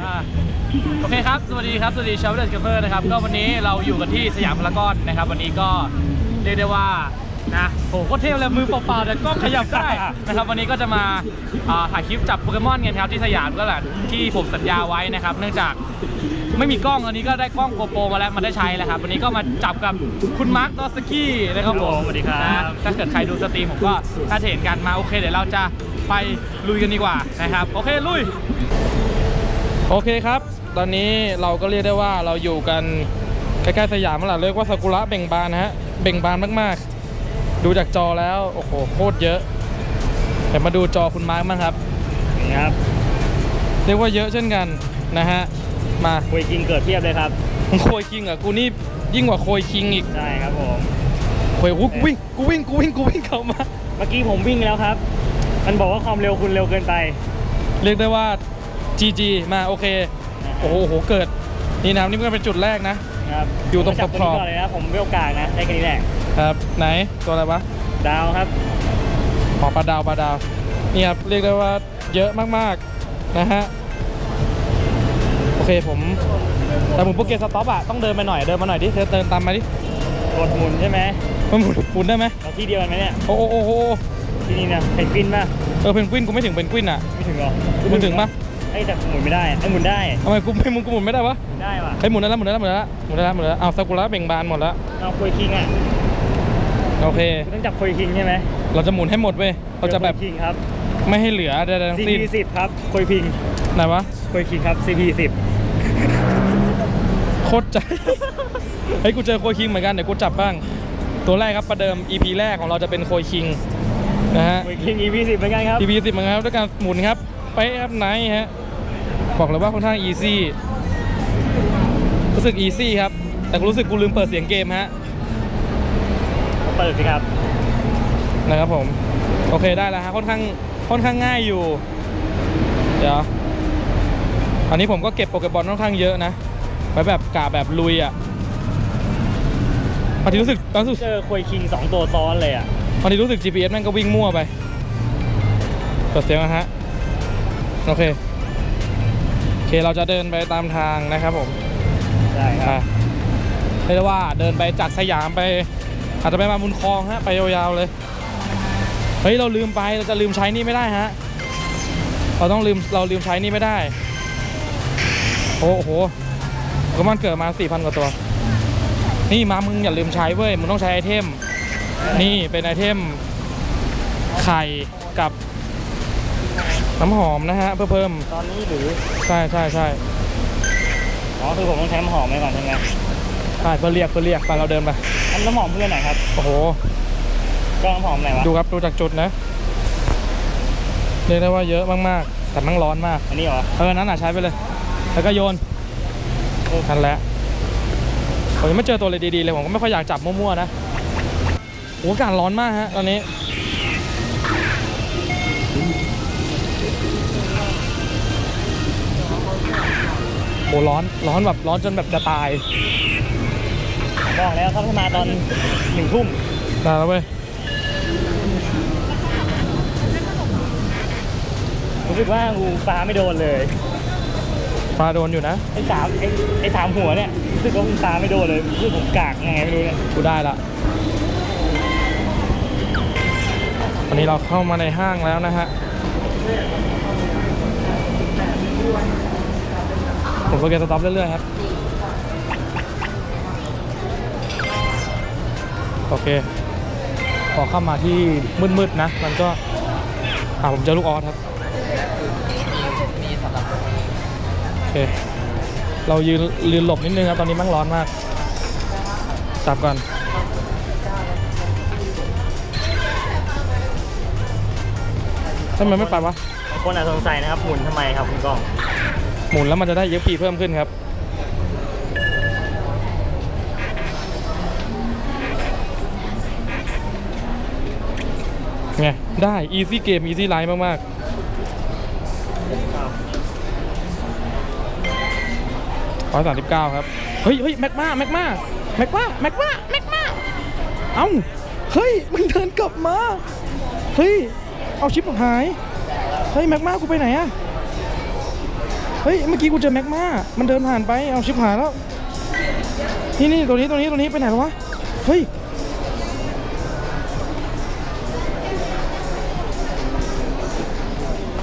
อ่าโอเคครับ สวัสดีครับ สวัสดีชาวเดสเกเมอร์นะครับ ก็วันนี้เราอยู่กันที่สยามพารากอนนะครับ วันนี้ก็เรียกได้ว่านะโหโคตรเท่เลยมือเปล่าๆแต่กล้องขยับได้นะครับ วันนี้ก็จะมาอ่าถ่ายคลิปจับโปเกมอนกันครับที่สยามก็แหละที่ผมสัญญาไว้นะครับ เนื่องจาก ไม่มีกล้องอันนี้ก็ได้กล้องโกโปรมาแล้วมันได้ใช้แล้วครับวันนี้ก็มาจับกับคุณมาร์คดอสกี้นะครับผมสวัสดีครับนะถ้าเกิดใครดูสตรีมผมก็ถ้าเห็นกันมาโอเคเดี๋ยวเราจะไปลุยกันดีกว่านะครับโอเคลุยโอเคครับ ตอนนี้เราก็เรียกได้ว่าเราอยู่กันใกล้ๆสยามแล้วล่ะเรียกว่าซากุระเบ่งบานนะฮะเบ่งบานมากๆ ดูจากจอแล้วโอ้โหโคตรเยอะแต่มาดูจอคุณมาร์คบ้างครับนี่ครับเรียกว่าเยอะเช่นกันนะฮะ มาคุยกินเกิดเทียบเลยครับมึงโคยคิงเหรอะกูนี่ยิ่งกว่าโคยคิงอีกใช่ครับผมโคยกูวิ่งกูวิ่งกูวิ่งกูวิ่งเข้ามา เมื่อกี้ผมวิ่งแล้วครับ มันบอกว่าความเร็วคุณเร็วเกินไป เรียกได้ว่า GG มาโอเคโอ้โหโอ้โหเกิดนี่นะครับนี่ก็เป็นจุดแรกนะนะครับอยู่ตรงผมจับขอบๆตัวนี้ก่อนเลยนะผมไม่โอกาสนะได้แค่นี้แหละครับไหนตัวอะไรวะดาวครับขอปลาดาวปลาดาวนี่ครับเรียกได้ว่าเยอะมากๆนะฮะโอ เคผมแต่ผมโปรเกตสต็อปอะต้องเดินไปหน่อยเดินมาหน่อยดิเดินเดินตามมาดิกดหมุนใช่ไหมมันหมุนหมุนได้ไหมเราที่เดียวกันไหมเนี่ยโอ้โอ้โอ้โอ้ที่นี่นะเพนกวินป่ะเออเพนกวินกูไม่ถึงเพนกวินอะไม่ถึงหรอมึงถึงปะไอ้ยแต่หมุนไม่ได้ไอ้ยหมุนได้ทำไมกูไม่มึงกูหมุนไม่ได้วะได้ว่ะไอ้ยหมุนได้แล้วหมุนได้แล้วหมุนได้แล้วหมุนได้แล้วหมุนได้แล้วเอาซากุระเบ่งบานหมดแล้วเอาคุยคิงอะโอเคคุณต้องจับคุยคิงใช่ไหมเราจะหมุนให้หมดเว้ยเราจะแบบคิงครับไม่ให้เหลือใดๆทั้งสิ้น CP 10 ครับคุยคิงไหนวะคุยคิงครับ CP โคตรใจ เฮ้ยกูเจอโคยคิงเหมือนกันเดี๋ยวกูจับบ้าง ตัวแรกครับประเดิม EP แรกของเราจะเป็นโคยคิงนะฮะ10คุยคิง EP 10เหมือนกันครับ EP 10เหมือนกันครับด้วยการหมุนครับไปะครับไหนฮะ บอกเลยว่าค่อนข้าง easy รู้สึก easy ครับ แต่กูรู้สึกกูลืมเปิดเสียงเกมฮะ เปิดสิครับ นะครับผม โอเคได้แล้วฮะค่อนข้างค่อนข้างง่ายอยู่ เดี๋ยวอันนี้ผมก็เก็บโปเกบอลค่อนข้างเยอะนะ ไว้แบบกาแบบลุยอะบางทีรู้สึกตอนรู้สึกเจอคุยคิงสองตัวซ้อนเลยอะบางทีรู้สึก GPS แม่งก็วิ่งมั่วไปเปิดเสียงนะฮะโอเคโอเคเราจะเดินไปตามทางนะครับผมได้ครัอะบเรียกได้ว่าเดินไปจากสยามไป อาจจะไปมาบุญคลองฮะไปยาวๆเลยเฮ้ยเราลืมไปเราจะลืมใช้นี่ไม่ได้ฮะเราต้องลืมเราลืมใช้นี่ไม่ได้โอ้โห โปเกมอนเกิดมา4,000กว่าตัว นี่มามึงอย่าลืมใช้เว้ย มึงต้องใช้ไอเทม นี่เป็นไอเทมไข่กับน้ำหอมนะฮะ เพื่อเพิ่ม ตอนนี้หรือ ใช่ใช่ใช่อ๋อคือผมต้องใช้น้ำหอมไปก่อนใช่ไหมใช่เพื่อเรียกเพื่อเรียกไปเราเดินไปอันน้ำหอมเพื่อนไหนครับ โอ้โหก็น้ำหอมไหนวะ ดูครับดูจากจุดนะ เรียกได้ว่าเยอะมากๆ แต่มันร้อนมาก อันนี้เหรอ เออ นั้นอะใช้ไปเลย แล้วก็โยน นั่นแหละผมยังไม่เจอตัวเลยดีๆเลยผมก็ไม่ค่อยอยากจับมั่วๆนะโอ้อากาศร้อนมากฮะตอนนี้โอ้ร้อนร้อนแบบร้อนจนแบบจะตายบอกแล้วครับให้มาตอนหนึ่งทุ่มได้แล้วเว้ยรู้สึกว่างูปลาไม่โดนเลย ปลาโดนอยู่นะ ไอ้สามไอ้ไอ้สามหัวเนี่ยรู้สึกว่างูปลาไม่โดนเลยรู้สึกผมกากยังไงไม่รู้เนี่ยกูได้ละวันนี้เราเข้ามาในห้างแล้วนะฮะผมโปรแกรมสต็อปเรื่อยๆครับ โอเค พอเข้ามาที่มืดๆนะ มันก็อ่าผมเจอลูกออสครับ เค เรายืนยืนหลบนิดนึงครับ ตอนนี้แมันร้อนมากจับก่อนทำไมไม่ไปวะบางคนอาจสงสัยนะครับ หมุนทำไมครับคุณกล้อง หมุนแล้วมันจะได้เยอะปีเพิ่มขึ้นครับ ไง ได้ easy game easy life มาก ๆ ร้อยสามสิบเก้าครับ เฮ้ยเฮ้ยแม็กมาแม็กมาแม็กมาแม็กมาแม็กมาเอ้า เฮ้ยมันเดินกลับมา เฮ้ย เอาชิปหาย เฮ้ยแม็กมากูไปไหนอะเฮ้ย เมื่อกี้กูเจอแม็กมามันเดินผ่านไป เอาชิปหายแล้ว นี่นี่ตัวนี้ตัวนี้ตัวนี้ไปไหนแล้ววะ เฮ้ย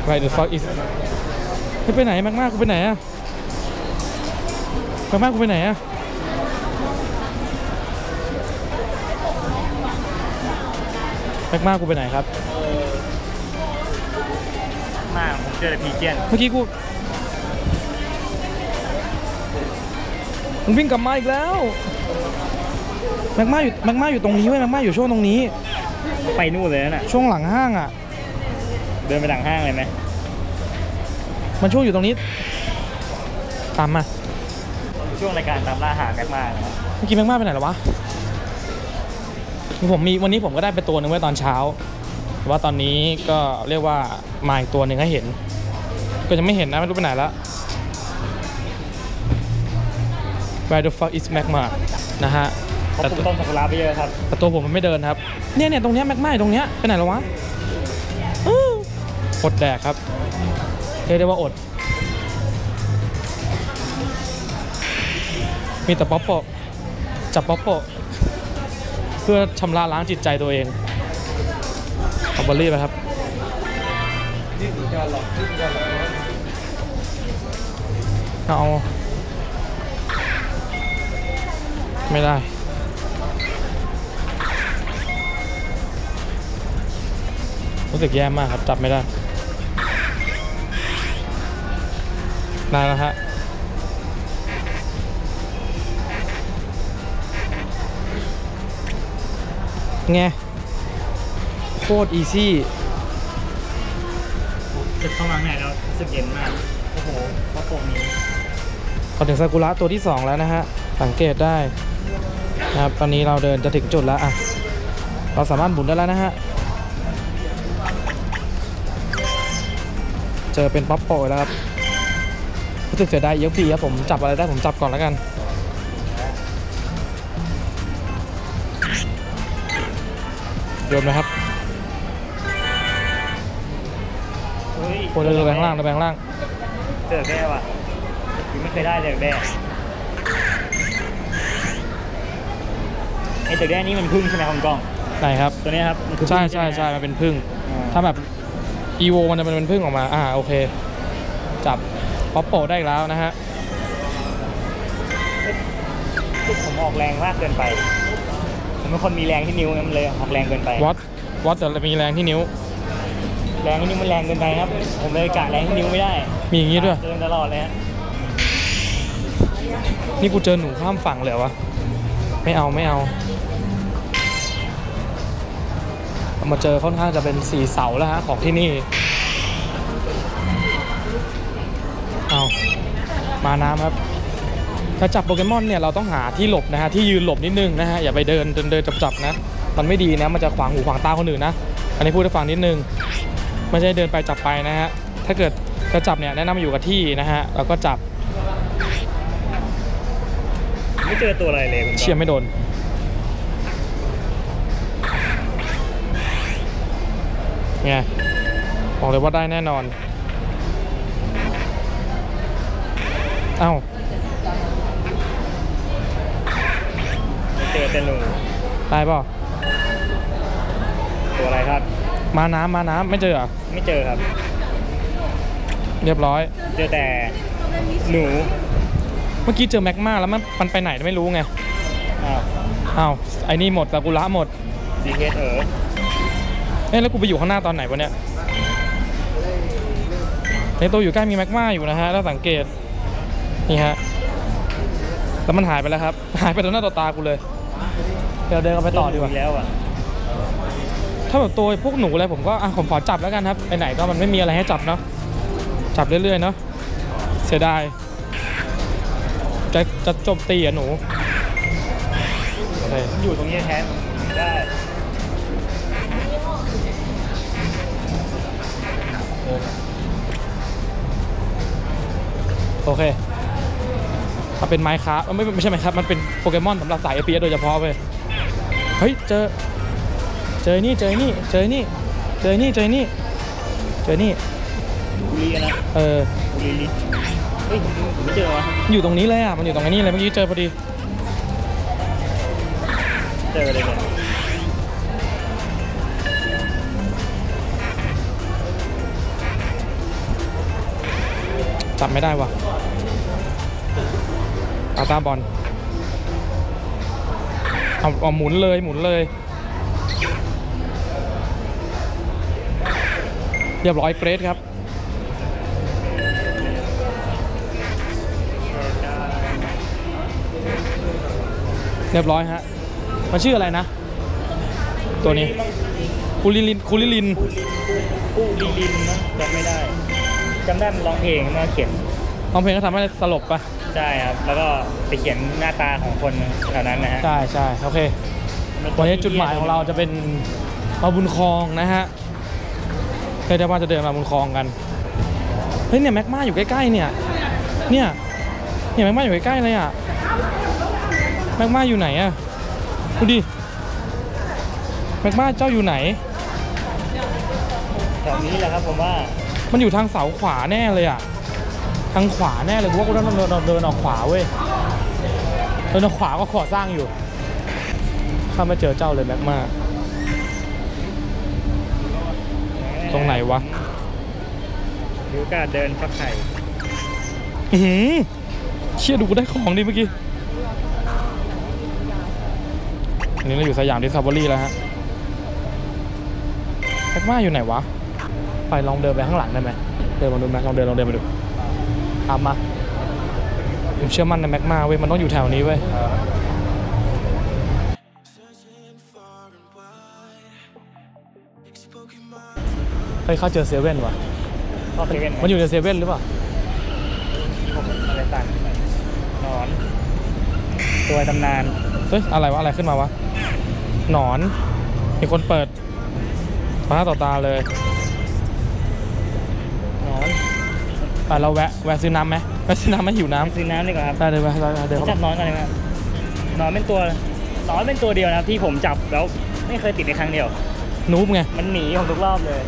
Right the fuck is เฮ้ยไปไหนแม็กมากูไปไหนอะ แม็กมากูไปไหนอะแม็กมากูไปไหนครับ มากผมเจอแต่พีเจียนเมื่อกี้กูมันวิ่งกลับมาอีกแล้วแม็กมาอยู่แม็กมาอยู่ตรงนี้เว้ยแม็กมาอยู่ช่วงตรงนี้ ไปนู่นเลยนั่นน่ะ ช่วงหลังห้างอะ เดินไปหลังห้างเลยไหมมันช่วงอยู่ตรงนี้ ตามมา ช่วงรายการตามล่าหาแม็กมานะครับเมื่อกี้แม็กมาไปไหนแล้ววะผมมีวันนี้ผมก็ได้ไปตัวหนึ่งไว้ตอนเช้าแต่ว่าตอนนี้ก็เรียกว่ามาอีกตัวหนึ่งให้เห็น ก็ยังไม่เห็นนะไม่รู้ไปไหนแล้ว Where the fuck is magma นะฮะเขาแต่ปลูตักวต้นซากุระไปเยอะครับ แต่ตัวผมมันไม่เดินครับ เนี่ยเนี่ยตรงเนี้ยแม็กมาอยู่ตรงเนี้ยไปไหนแล้ววะอื้ออดแดกครับเรียกได้ว่าอด มีแต่ป๊อปโปจับป๊อปโปเพื่อชำระล้างจิตใจตัวเองเอาบอลลี่ไปครับเอาไม่ได้รู้สึกแย่มากครับจับไม่ได้ได้แล้วฮะ ไง โคตรอีซี่สึกเข้ามาเนี่ยเรารู้สึกเย็นมาก โอ้โหเพราะผมนี้พอถึงซากุระตัวที่ 2 แล้วนะฮะ สังเกตได้นะครับตอนนี้เราเดินจะถึงจุดแล้วอะเราสามารถหมุนได้แล้วนะฮะ เจอเป็นป๊อปโปแล้วครับรู้สึกเสียดายเยอะพีครับผมจับอะไรได้ผมจับก่อนแล้วกัน โยนนะครับเฮ้ยโอ้เดินไปข้างล่างเดินไปข้างล่างเจอแด้ว่ะยังไม่เคยได้เลยแด้ไอ้ตึกแด้นี่มันพึ่งใช่ไหมคุณกล้องไหนครับตัวเนี้ยครับมันคือใช่พึ่งใช่ไหมใช่มันเป็นพึ่งอ่าถ้าแบบอีโวมันจะเป็นพึ่งออกมา อ่าโอเค จับป๊อปโปได้อีกแล้วนะฮะรู้สึกผมออกแรงมากเกินไป ผมเป็นคนมีแรงที่นิ้วไงมันเลยออกแรงเกินไป วัดวัดแต่มีแรงที่นิ้ว แรงที่นิ้วมันแรงเกินไปครับ ผมเลยกะแรงที่นิ้วไม่ได้มีอย่างนี้ด้วย เดินตลอดเลยฮะนี่กูเจอหนูข้ามฝั่งเลยเหรอวะ ไม่เอาไม่เอาเอา มาเจอค่อนข้างจะเป็นสี่เสาแล้วฮะของที่นี่ เอามาน้ำครับ ถ้าจับโปเกมอนเนี่ยเราต้องหาที่หลบนะฮะที่ยืนหลบนิดนึงนะฮะอย่าไปเดินเดินเดินจับจับๆนะมันไม่ดีนะมันจะขวางหูขวางตาคนอื่นนะอันนี้พูดให้ฟังนิดนึงไม่ใช่เดินไปจับไปนะฮะถ้าเกิดจะจับเนี่ยแนะนำมาอยู่กับที่นะฮะแล้วก็จับไม่เจอตัวอะไรเลยคุณเชียร์ไม่โดนไงบอกเลยว่าได้แน่นอน เอ้า เจอแต่หนูได้เปล่าตัวอะไรครับ มาน้ำมาน้ำไม่เจอเหรอไม่เจอครับ เรียบร้อย เจอแต่หนูเมื่อกี้เจอแม็กมาแล้วมันมันไปไหนไม่รู้ไงอ้าวอ้าวไอ้นี่หมดซากุระหมดดีเคสเออเอ้ยแล้วกูไปอยู่ข้างหน้าตอนไหนวะเนี่ยในตัวอยู่ใกล้มีแม็กมาอยู่นะฮะถ้าสังเกตนี่ฮะแล้วมันหายไปแล้วครับ หายไปต่อหน้าต่อตากูเลย เดี๋ยวเดินกันไปต่อดีกว่าแล้วอะถ้าแบบตัวพวกหนูอะไรผมก็อะผมขอจับแล้วกันครับไปไหนก็มันไม่มีอะไรให้จับเนาะจับเรื่อยๆเนาะเสียดายจะจะจบตีอะหนูโอเคอยู่ตรงนี้แทนได้โอเคถ้าเป็นไมค์ครับไม่ไม่ใช่ไมค์ครับ มันเป็นโปเกมอนสำหรับสาย FPS โดยเฉพาะเว้ย เฮ้ยเจอ เจอนี่เจอนี่เจอนี่เจอนี่เจอนี่เจอนี่บุรีนะเออบุรีลิเฮ้ยผมผมไม่เจอวะอยู่ตรงนี้เลยอะมันอยู่ตรงนี้เลยเมื่อกี้เจอพอดี เจอเลยเนี่ยจับไม่ได้ว่ะอาตาบอล เอาเอาหมุนเลยหมุนเลย เรียบร้อยเกรดครับเรียบร้อยฮะ มันชื่ออะไรนะ ตัวนี้ คูลิลิน คูลิลินผู้ลีลินนะจำไม่ได้จำได้มันร้องเพลงมาเขียนร้องเพลงก็ทำให้สลบปะ ใช่ครับ แล้วก็ไปเขียนหน้าตาของคนแถวนั้นนะฮะใช่ใช่โอเควันนี้จุดหมายของเราจะเป็นมาบุญคลองนะฮะเรียกได้ว่าจะเดินมาบุญคลองกันเฮ้ยเนี่ยแม็กมาอยู่ใกล้ๆเนี่ยเนี่ยเนี่ยแม็กมาอยู่ใกล้ๆเลยอะแม็กมาอยู่ไหนอะดูดิแม็กมาเจ้าอยู่ไหนแถวนี้แหละครับผมว่า มันอยู่ทางเสาขวาแน่เลยอะ ทางขวาแน่เลยเพราะว่ากูต้องเดินเดินออกขวาเว้ยเดินออกขวาก็ขอสร้างอยู่ข้าไม่เจอเจ้าเลยแม็กมาตรงไหนวะถือโอกาสเดินฟักไข่อือหือเชี่ยดูกูได้ของดิเมื่อกี้อันนี้เราอยู่สยามดิสคัฟเวอรี่แล้วฮะแม็กมาอยู่ไหนวะ ไปลองเดินไปข้างหลังได้ไหมเดินมาดูไหมลองเดินลองเดินมาดู ตามมาผมเชื่อมั่นในแม็กมาเว้ยมันต้องอยู่แถวนี้เว้ยเฮ้ยเข้าเจอเซเว่นว่ะชอบเซเว่นไหมันอยู่ในเซเว่นหรือเปล่าอะไรสั่นนอน ตัวตำนานเฮ้ยอะไรวะอะไรขึ้นมาวะหนอนมีคนเปิดต่อหน้าต่อตาเลย ไปเราแวะแวะซื้อน้ำไหมแวะซื้อน้ำไหมหิวน้ไปซื้อน้ำดีกว่าครับำได้เลยแวะเดินรู้เข้าจักมานอนกันเลยไหมครับนอนเป็นตัว นอนเป็นตัวเดียวนะครับที่ผมจับแล้วไม่เคยติดในครั้งเดียว นูบไง มันหนีผมทุกรอบเลย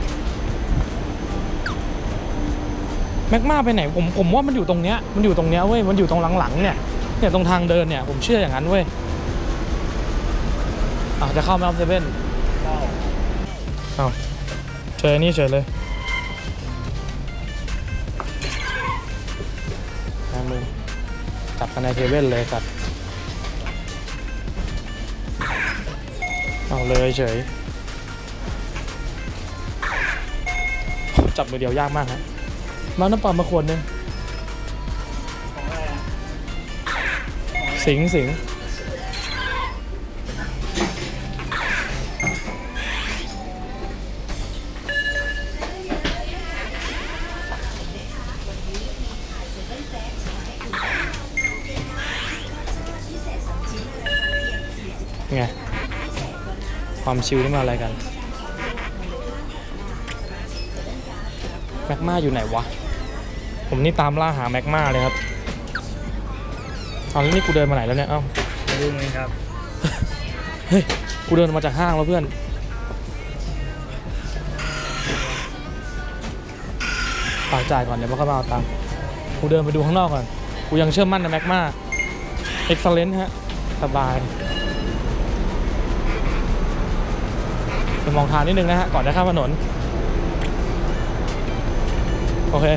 แม็กมาไปไหนผมผมว่ามันอยู่ตรงเนี้ยมันอยู่ตรงเนี้ยเว้ยมันอยู่ตรงหลังๆเนี่ยเนี่ยตรงทางเดินเนี่ยผมเชื่ออย่างนั้นเว้ยอะจะเข้าไหมครับเซเว่นเข้าเอาเจอนี่เฉยเลย ในเซเว่นเลยสัตว์เอาเลยเฉย จับมือเดียวยากมากฮะมาน้ำปลามาขวดหนึงของสิงสิง ความชิลนี่มาอะไรกันแม็กมาอยู่ไหนวะ ผมนี่ตามล่าหาแม็กมาเลยครับเอาแล้วนี่กูเดินมาไหนแล้วเนี่ย เอ้ามาดูมือครับ เฮ้ย กูเดินมาจากห้างแล้วเพื่อน ฝากจ่ายก่อนเดี๋ยวมาเข้ามาเอาตังค์ กูเดินไปดูข้างนอกก่อน กูยังเชื่อมั่นในแม็กมาเอ็กซ์เลนฮะ สบาย มองทางนิดนึงนะฮะก่อนจะข้ามถนน โอเค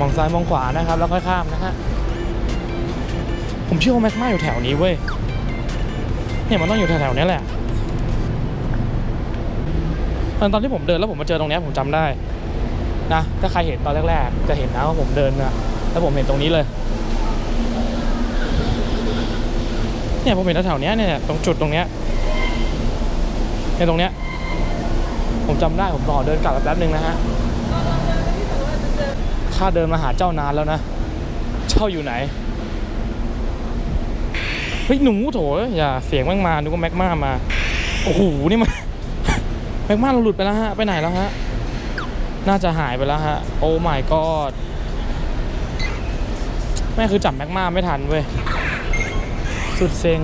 มองซ้ายมองขวานะครับ แล้วค่อยข้ามนะฮะผมเชื่อว่าแม็กมาอยู่แถวนี้เว้ยเนี่ยมันต้องอยู่แถวๆนี้แหละตอนตอนที่ผมเดินแล้วผมมาเจอตรงเนี้ยผมจำได้นะถ้าใครเห็นตอนแรกๆ จะเห็นนะว่าผมเดินนะแล้วผมเห็นตรงนี้เลยเนี่ยผมเห็นแถวๆนี้เนี่ยตรงจุดตรงเนี้ย เนี่ยตรงเนี้ยผมจำได้ผมรอเดินกลับแป๊บนึงนะฮะข้าเดินมาหาเจ้านานแล้วนะ เจ้าอยู่ไหน เฮ้ยหนูโถอย่าเสียงแม่งมานึกว่าแม็กมามา โอ้โหนี่มันแม็กมาเราหลุดไปแล้วฮะ ไปไหนแล้วฮะ น่าจะหายไปแล้วฮะ โอ้ my god แม่คือจับแม็กมาไม่ทันเว้ย สุดเซ็ง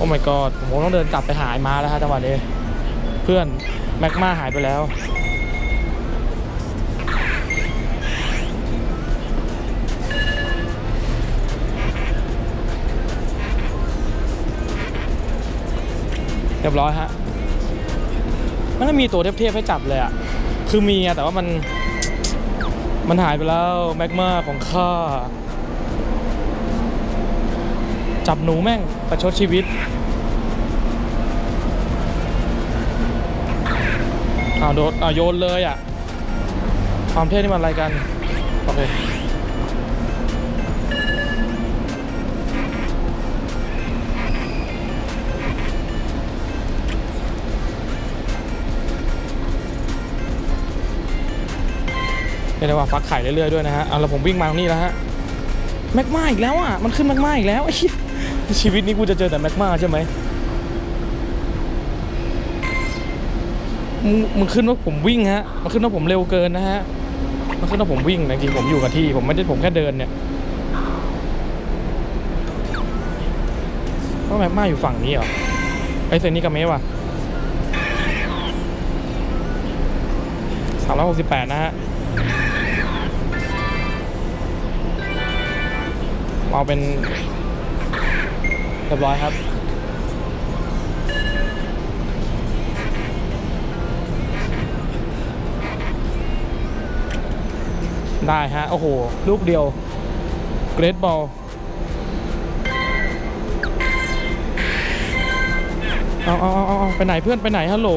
อโอ้ my god ผมต้องเดินกลับไปหายมาแล้วฮะจังหวะนี้เพื่อนแม็กมาหายไปแล้ว เรียบร้อยฮะมันไม่มีตัวเทียบๆให้จับเลยอะคือมีอะแต่ว่ามัน มันหายไปแล้วแมกมาของข้าจับหนูแม่ง ประชดชีวิตอ้าโดนอ้าโยนเลยอะ ความเท่นี่มันอะไรกัน โอเคเรียกได้ว่าฟักไข่เรื่อยๆด้วยนะฮะ เอาแล้วผมวิ่งมาตรงนี้แล้วฮะ แม็กมาอีกแล้วอะ มันขึ้นแม็กมาอีกแล้วไอ้ ชีวิตนี้กูจะเจอแต่แม็กมาใช่ไหมมึงขึ้นว่าผมวิ่งฮะ มันขึ้นว่าผมเร็วเกินนะฮะ มันขึ้นว่าผมวิ่งจริงผมอยู่กับที่ ผมไม่ได้ผมแค่เดินเนี่ยว่าแมกมาอยู่ฝั่งนี้เหรอ ไอเซนนี่กับเมว่ะสามร้อยหกสิบแปดนะฮะ เอาเป็น เรียบร้อยครับ ได้ฮะ โอ้โห ลูกเดียว เกรดบอลเอาเอาเอาเอาไปไหนเพื่อนไปไหนฮัลโหล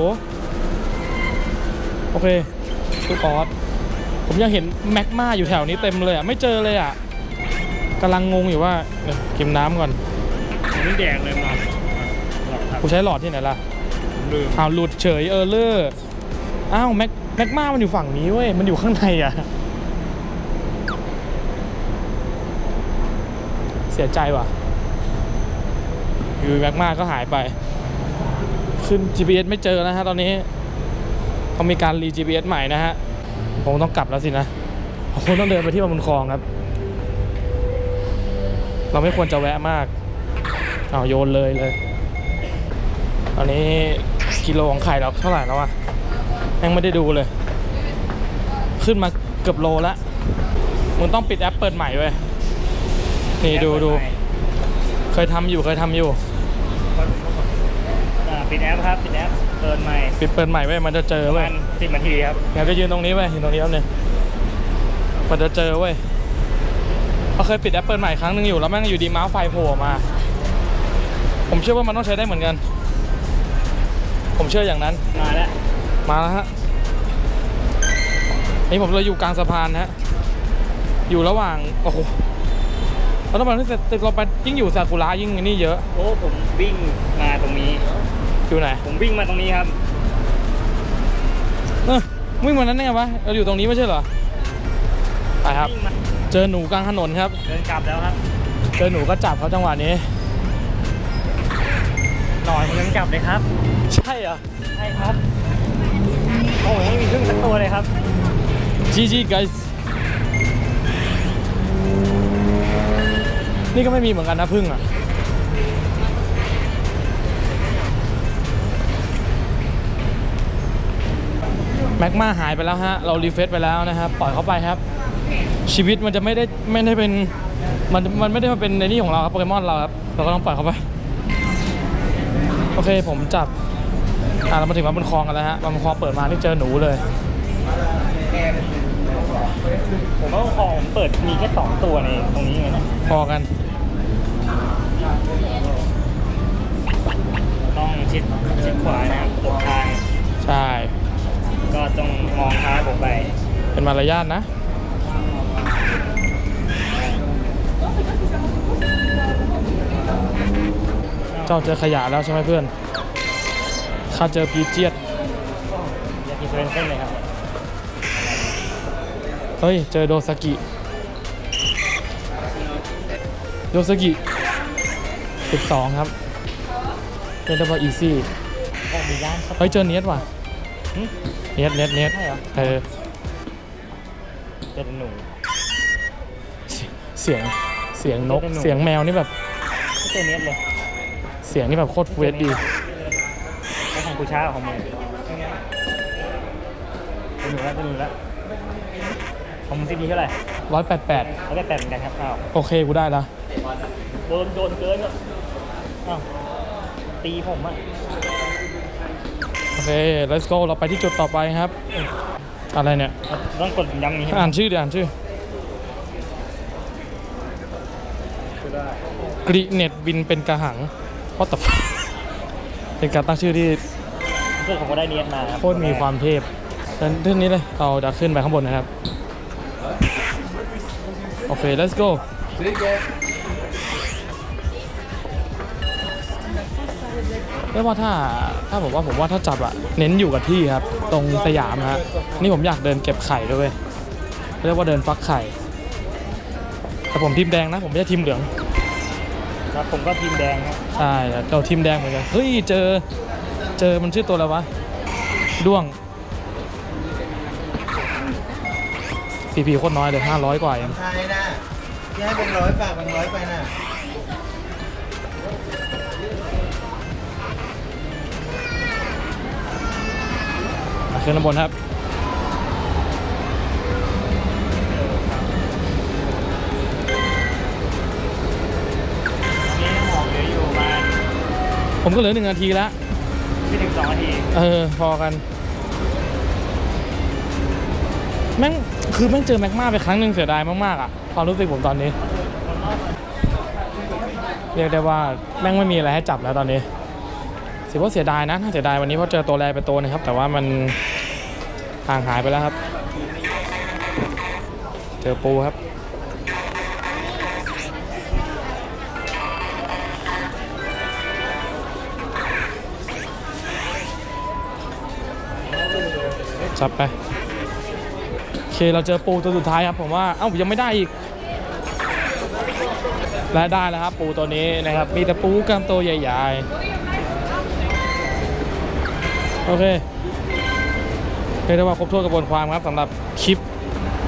โอเคลูกออสผมยังเห็นแม็กมาอยู่แถวนี้เต็มเลยอะ ไม่เจอเลยอะกำลังงงอยู่ว่าเดี๋ยวกินน้ำก่อน ไม่แดงเลยมาหลอดครับกูใช้หลอดที่ไหนล่ะผมลืมอ้าวหลุดเฉยเออเลอร์อ้าวแม็กแม็กมามันอยู่ฝั่งนี้เว้ยมันอยู่ข้างในอะ เสียใจว่ะอยู่แม็กมาก็หายไป ขึ้น GPS ไม่เจอนะฮะตอนนี้เขามีการรี GPS ใหม่นะฮะผมต้องกลับแล้วสินะผมคงต้องเดินไปที่บางบุญคลองครับ เราไม่ควรจะแวะมาก เอาวโยนเลยเลย ตอนนี้กิโลของไข่เราเท่าไหร่แล้ววะยังไม่ได้ดูเลย ขึ้นมาเกือบโลละมึงต้องปิดแอปเปิดใหม่เว้ยนี่ดูดูเคยทำอยู่เคยทำอยู่อ่าปิดแอปครับปิดแอปเปิดใหม่ปิดเปิดใหม่เว้ยมันจะเจอประเว้มายณสิบนาทีครับงั้นก็ยืนตรงนี้เว้ยยืนตรงนี้แล้วเนี่ยมันจะเจอเว้ยเราเคยปิดแอปเปิลใหม่ครั้งหนึ่งอยู่แล้วแม่งอยู่ดีเมาส์ไฟโผล่มา ผมเชื่อว่ามันต้องใช้ได้เหมือนกัน ผมเชื่ออย่างนั้น มาแล้ว มาแล้วฮะ นี่ผมเราอยู่กลางสะพานฮะ อยู่ระหว่าง โอ้โหแล้วตอนที่ติดเราไปยิ่งอยู่ซากุระยิ่งนี่เยอะ โอ้ ผมวิ่งมาตรงนี้ อยู่ไหน ผมวิ่งมาตรงนี้ครับเออวิ่งวันนั้นได้ไงวะ เราอยู่ตรงนี้ไม่ใช่เหรอ ไปครับวิ่งมาเจอหนูกลางถนนครับ เดินกลับแล้วครับ เจอหนูก็จับเขาจังหวะนี้ หน่อยผมยังจับเลยครับ ใช่เหรอ ใช่ครับ โอ้ยไม่มีครึ่งสักตัวเลยครับ GG guys นี่ก็ไม่มีเหมือนกันนะพึ่งอะแม็กมาหายไปแล้วฮะ เรารีเฟซไปแล้วนะครับ ปล่อยเขาไปครับ ชีวิตมันจะไม่ได้ไม่ได้เป็น มันมันไม่ได้มาเป็นในนี่ของเราครับโปเกมอนเราครับ เราก็ต้องปล่อยเขาไป โอเคผมจับอ่าเรามาถึงวัดบนคลองกันแล้วฮะวัดบนคลองเปิดมาที่เจอหนูเลยผมว่าของผมเปิดมีแค่สองตัวในตรงนี้ไงนะพอกันต้องชิดชิดขวานะครับตกทางใช่ก็ต้องมองท้ายผมไป เป็นมารยาทนะ เจ้าเจอขยะแล้วใช่ไหมเพื่อน ข้าเจอพีเจียดอยากกินเป็นเส้นเลยครับ เฮ้ย เจอโดซากิ โดซากิ12 ครับเรียกได้ว่าอีซี่ก็มีย่านสักเฮ้ย เจอเนียสว่ะหึเนียสเนียสเนียสใช่เหรอเออเจอแต่หนู เสียงเสียงนกเจอแต่หนูเสียงแมวนี่แบบไม่เจอเน็ตเลยเสียงนี่แบบโคตรฟูเอสดีแล้วของกูช้าของมึงเป็นหนูแล้วเป็นหนูแล้วของมึงซีดีเท่าไหร่ร้อยแปดแปดเขาได้แปดเหมือนกันครับอ้าวโอเคกูได้ละโดนโดนเกินก็อ้าวตีผมอะโอเค let's go เราไปที่จุดต่อไปครับ อะไรเนี่ย ต้องกดย้ำนี้ใช่ไหมอ่านชื่อดิอ่านชื่อกรีเน็ตบินเป็นกระหัง เพราะแต่เป็นการตั้งชื่อที่รู้สึกผมก็ได้เนียนมาครับโคตรมีความเทพเดินเรื่องนี้เลยเราจะขึ้นไปข้างบนนะครับ โอเค let's go เรียกว่าถ้าถ้าผมว่าผมว่าถ้าจับอะเน้นอยู่กับที่ครับ ตรงสยามฮะนี่ผมอยากเดินเก็บไข่ด้วยเวยเรียกว่าเดินฟักไข่ แต่ผมทีมแดงนะ ผมไม่ใช่ทีมเหลือง ครับผมก็ทีมแดงครับใช่เราทีมแดงเหมือนกันเฮ้ยเจอเจอมันชื่อตัวอะไรวะด้วงพีพีโคตรน้อยเลย500กว่าเองไทยนะที่ให้เป็นร้อยฝากเป็นร้อยไปนะอะขึ้นข้างบนครับ ผมก็เหลือหนึ่งนาทีแล้วไม่ถึงสองนาที เออ พอกัน แม่ง คือแม่งเจอแม็กมาไปครั้งหนึ่งเสียดายมาก ๆ อะ ความรู้สึกผมตอนนี้ เรียกได้ว่าแม่งไม่มีอะไรให้จับแล้วตอนนี้ถือว่าเสียดายนะน่าเสียดายวันนี้เพราะเจอตัวแรไปตัวหนึงครับ แต่ว่ามันห่างหายไปแล้วครับ เจอปูครับ จับไปโอเคเราเจอปูตัวสุดท้ายครับผมว่าเอ้ายังไม่ได้อีกและได้แล้วครับปูตัวนี้นะครับ มีแต่ปูกล้ามโตใหญ่ๆ โอเคเรียกได้ว่าครบถ้วนกระบวนความครับสำหรับคลิป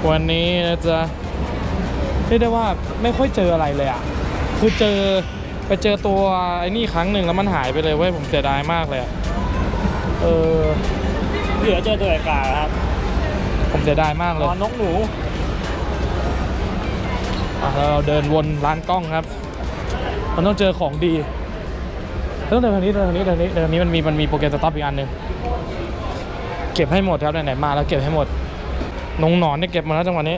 วันนี้นะจ๊ะเรียกได้ว่าไม่ค่อยเจออะไรเลยอะ คือเจอไปเจอตัวไอ้นี่ครั้งหนึ่งแล้วมันหายไปเลยเว้ยผมเสียดายมากเลยอะเออ เหลือเจอตัวกาครับผมเสียดายมากนเลยอนนกหนูอะแล้วเราเดินวนร้านกล้องครับ มันต้องเจอของดีต้องเดินทางนี้เดินทางนี้เดินทางนี้เดินทางนี้มันมีมันมีโปรแกรมสต็อปอีกอันหนึ่งเก็บให้หมดครับไหนๆมาแล้วเก็บให้หมดนงหนอนเนี่ยเก็บมาแล้วจังหวะนี้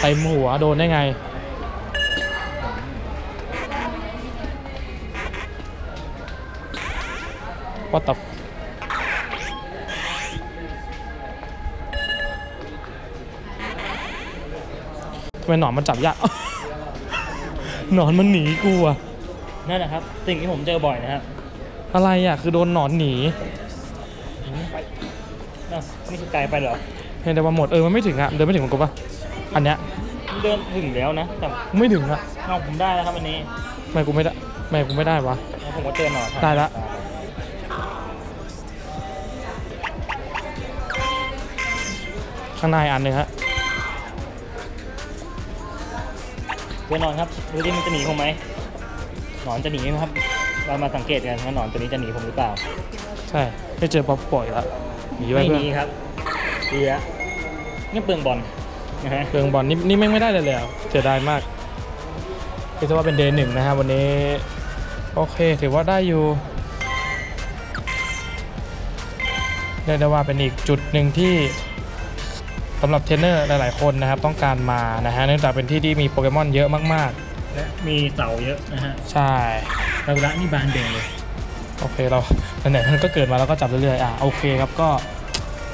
เต็มหัวโดนได้ไง What the f- ทำไมหนอนมันจับยาก หนอนมันหนีกูอะนั่นแหละครับสิ่งที่ผมเจอบ่อยนะครับอะไรอะคือโดนหนอนหนีอ้าวนี่คือไกลไปเหรอเห็นแต่ว่าหมดเออมันไม่ถึงอะเดินไม่ถึงของกูปะอันเนี้ยเดินถึงแล้วนะ แต่ไม่ถึงอะเอาผมได้แล้วครับวันนี้ทำไมกูไม่ได้ทำไมกูไม่ได้วะแล้วผมก็เจอหนอนได้ละ ข้างในอันหนึ่งฮะเจอหนอนครับดูดิมันจะหนีผมไหมหนอนจะหนีไหมครับ เรามาสังเกตกันว่าหนอนตัวนี้จะหนีผมหรือเปล่า ใช่ไม่เจอป๊อปปล่อยแล้วหนีไปไม่เพื่หอนนีครับเรือนี่เปลืองบอลนะฮะ เรืองบอลนี่นี่แม่งไม่ได้เลยเลยอะเสียดายมากคิดว่าเป็นเดย์หนึ่งนะฮะวันนี้ โอเคถือว่าได้อยู่เรียกได้ว่าเป็นอีกจุดหนึ่งที่ สำหรับเทรนเนอร์หลายๆคนนะครับต้องการมานะฮะเนื่องจากเป็นที่ที่มีโปเกมอนเยอะมากและมีเสาเยอะนะฮะๆ ใช่ ซากุระนี่บานเด่งเลย โอเคเราไหนๆมันก็เกิดมาแล้วก็จับเรื่อยๆอะโอเคครับก็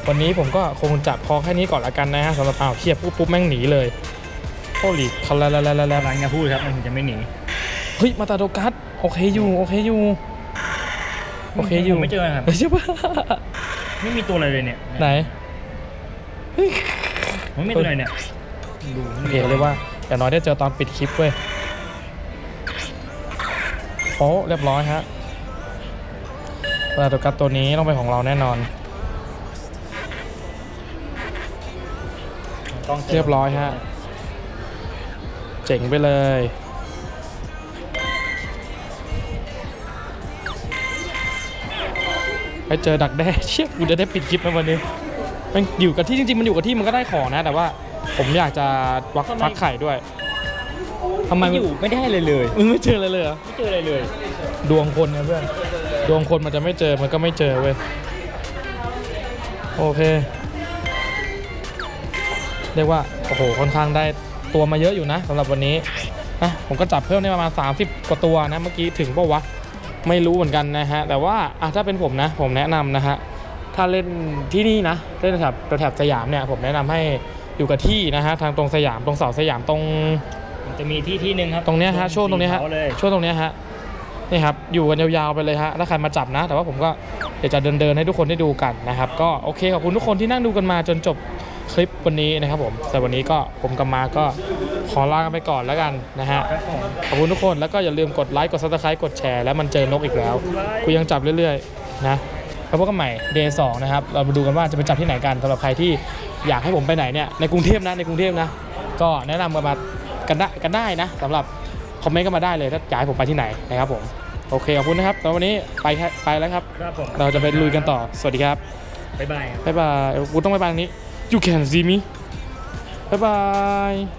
วันนี้ผมก็คงจับพอแค่นี้ก่อนละกันนะฮะสำหรับอ้าวเทียบปุ๊บปุ๊บแม่งหนีเลยโอ้ลีคาราลาลาลาลา กำลังจะพูดครับมันถึงจะไม่หนีเฮ้ย มาตาโดกัสโอเคอยู่โอเคอยู่โอเคอยู่ผมไม่เจอครับ ใช่ปะไม่มีตัวอะไรเลยเนี่ยไหนเฮ้ย ไม่มีตัวอะไรเนี่ยดูโอเคเรียกว่าอย่างน้อยได้เจอตอนปิดคลิปเว้ยโอ้เรียบร้อยฮะมาตาโดกัสตัวนี้ต้องเป็นของเราแน่นอนต้องเรียบร้อยฮะ เจ๋งไปเลยไปเจอดักแด้เชี่ยกูจะได้ปิดคลิปไหมวันนี้ มันอยู่กับที่จริงๆมันอยู่กับที่มันก็ได้ของนะ แต่ว่าผมอยากจะวักฟักไข่ด้วยทำไมไม่มันอยู่ไม่ได้เลยเลยมึงไม่เจอเลยเลยเหรอไม่เจออะไรเลย ดวงคนนะเพื่อนดวงคนมันจะไม่เจอมันก็ไม่เจอเว้ยโอเค เรียกว่าโอ้โหค่อนข้างได้ตัวมาเยอะอยู่นะสำหรับวันนี้นะผมก็จับเพิ่มได้ประมาณ 30 กว่าตัวนะเมื่อกี้ถึงปะวะไม่รู้เหมือนกันนะฮะ แต่ว่าอะถ้าเป็นผมนะ ผมแนะนำนะฮะ ถ้าเล่นที่นี่นะเล่นแถบแถบสยามเนี่ยผมแนะนำให้อยู่กับที่นะฮะทางตรงสยามตรงเสาสยามตรงมันจะมีที่ที่หนึ่งครับตรงเนี้ยฮะช่วงตรงเนี้ยฮะสีขาวเลยช่วงตรงเนี้ยฮะนี่ครับอยู่กันยาวๆไปเลยฮะถ้าใครมาจับนะ แต่ว่าผมก็เดี๋ยวจะเดินเดินๆให้ทุกคนได้ดูกันนะครับก็โอเคขอบคุณทุกคนที่นั่งดูกันมาจนจบคลิปวันนี้นะครับผมแต่วันนี้ก็ผมกับมาก็ขอลากันไปก่อนแล้วกันนะฮะครับผมขอบคุณทุกคนแล้วก็อย่าลืมกดไลค์กดซับสไครต์กดแชร์แล้วมันเจอนกอีกแล้วกูยังจับเรื่อยๆ นะ แล้วพบกันใหม่เดย์สองนะครับ เรามาดูกันว่าจะไปจับที่ไหนกันสำหรับใครที่อยากให้ผมไปไหนเนี่ยในกรุงเทพนะในกรุงเทพนะ ก็แนะนำกันมากันได้กันได้นะสำหรับคอมเมนต์กันมาได้เลยถ้าอยากให้ผมไปที่ไหนนะครับผมโอเคขอบคุณนะครับตอนวันนี้ไปแค่ไปแล้วครับ ครับผมเราจะไปลุยกันต่อสวัสดีครับบ๊ายบายครับ บ๊ายบายกูต้องไปบายทางนี้ you can see me บ๊ายบาย